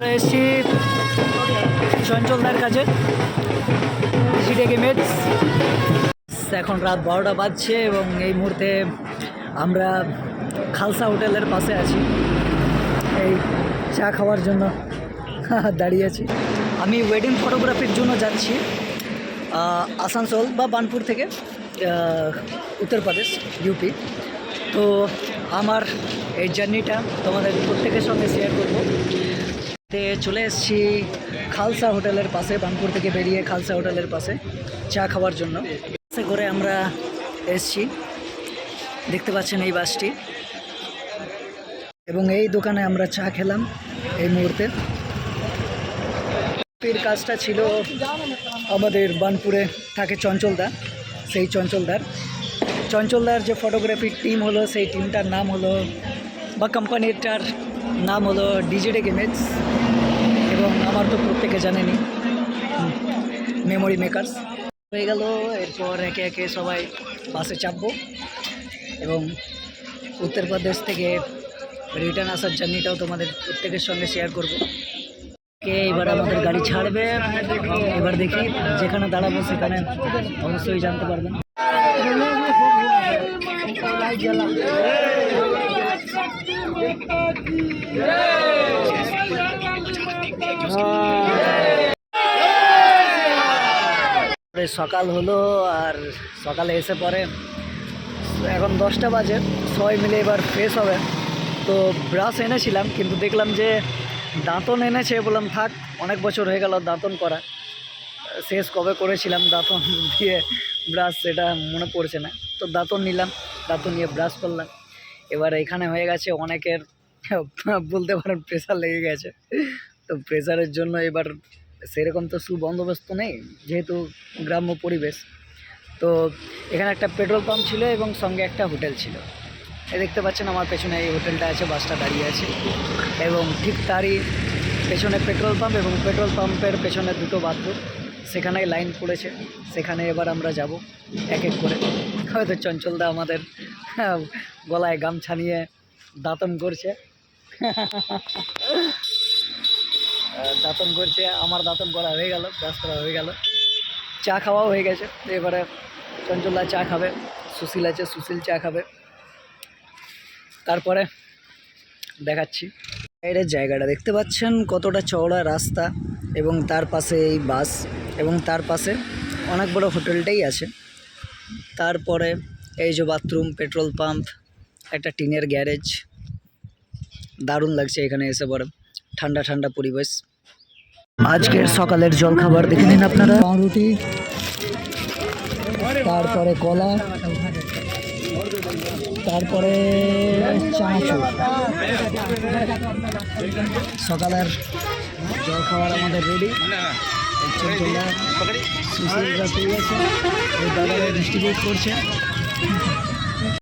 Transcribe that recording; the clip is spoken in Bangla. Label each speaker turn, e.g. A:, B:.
A: এসছি চঞ্চলদার কাছে। এখন রাত বারোটা বাজছে এবং এই মুহূর্তে আমরা খালসা হোটেলের পাশে আছি। এই চা খাওয়ার জন্য দাঁড়িয়ে আছি। আমি ওয়েডিং ফটোগ্রাফির জন্য যাচ্ছি আসানসোল বা বানপুর থেকে উত্তরপ্রদেশ ইউপি তো আমার এই জার্নিটা তোমাদের প্রত্যেকের সঙ্গে শেয়ার করব। চলে এসেছি খালসা হোটেলের পাশে বানপুর থেকে বেরিয়ে খালসা হোটেলের পাশে চা খাওয়ার জন্য। বাসে করে আমরা এসেছি। দেখতে পাচ্ছেন এই বাসটি। এবং এই দোকানে আমরা চা খেলাম এই মুহূর্তে। কাজটা ছিল আমাদের বানপুরে থাকে চঞ্চলদা, সেই চঞ্চলদার। চঞ্চলদার যে ফটোগ্রাফির টিম হলো, সেই টিমটার নাম হলো বা কোম্পানিটার নাম হলো ডিজিটে গেমেজ এবং আমার তো প্রত্যেকে জানেনি। মেমোরি মেকারস হয়ে গেল, এরপর একে একে সবাই বাসে চাপবো এবং উত্তরপ্রদেশ থেকে রিটার্ন আসার জার্নিটাও তোমাদের প্রত্যেকের সঙ্গে শেয়ার করব। কে এবার আমাদের গাড়ি ছাড়বে, এবার দেখি যেখানে দাঁড়াবো সেখানে অবশ্যই জানতে পারবেন। পরে সকাল হলো আর সকালে এসে পরে এখন দশটা বাজে, সবাই মিলে এবার ফ্রেশ হবে। তো ব্রাশ এনেছিলাম, কিন্তু দেখলাম যে দাঁতন এনেছে বললাম থাক, অনেক বছর হয়ে গেল দাঁতন করা। শেষ কবে করেছিলাম দাঁতন দিয়ে ব্রাশ সেটা মনে পড়ছে না। তো দাঁতন নিলাম, দাঁতন নিয়ে ব্রাশ করলাম। এবার এখানে হয়ে গেছে অনেকের, বলতে পারেন প্রেশার লেগে গেছে। তো প্রেশারের জন্য এবার সেরকম তো সুবন্দোবস্ত নেই যেহেতু গ্রাম্য পরিবেশ। তো এখানে একটা পেট্রোল পাম্প ছিল এবং সঙ্গে একটা হোটেল ছিল। এই দেখতে পাচ্ছেন আমার পেছনে এই হোটেলটা আছে বাসটা দাঁড়িয়ে আছে। এবং ঠিক তারই পেছনে পেট্রোল পাম্প এবং পেট্রোল পাম্পের পেছনে দুটো বাথরুম সেখানে লাইন পড়েছে। সেখানে এবার আমরা যাব এক এক করে। হয়তো চঞ্চলদা আমাদের হ্যাঁ, গলায় গামছা নিয়ে দাঁতন করছে। দাঁতন করছে, আমার দাঁতন করা হয়ে গেল, ব্রাশ করা হয়ে গেল। চা খাওয়াও হয়ে গেছে। এবারে চঞ্চলা চা খাবে, সুশীল আছে, সুশীল চা খাবে। তারপরে দেখাচ্ছি। বাইরের জায়গাটা দেখতে পাচ্ছেন, কতটা চওড়া রাস্তা এবং তার পাশে এই বাস এবং তার পাশে অনেক বড় হোটেলটাই আছে। তারপরে এই যে বাথরুম, পেট্রোল পাম্প, একটা টিনের গ্যারেজ। দারুণ লাগছে এখানে এসে পরে। ঠান্ডা ঠান্ডা পরিবেশ। আজকের সকালের জলখাবার দেখে নিন আপনারা। পাউরুটি তারপরে কলা তারপরে চানাচুর। সকালের জলখাবার আমাদের রেডি এই ডিস্ট্রিবিউট করছে।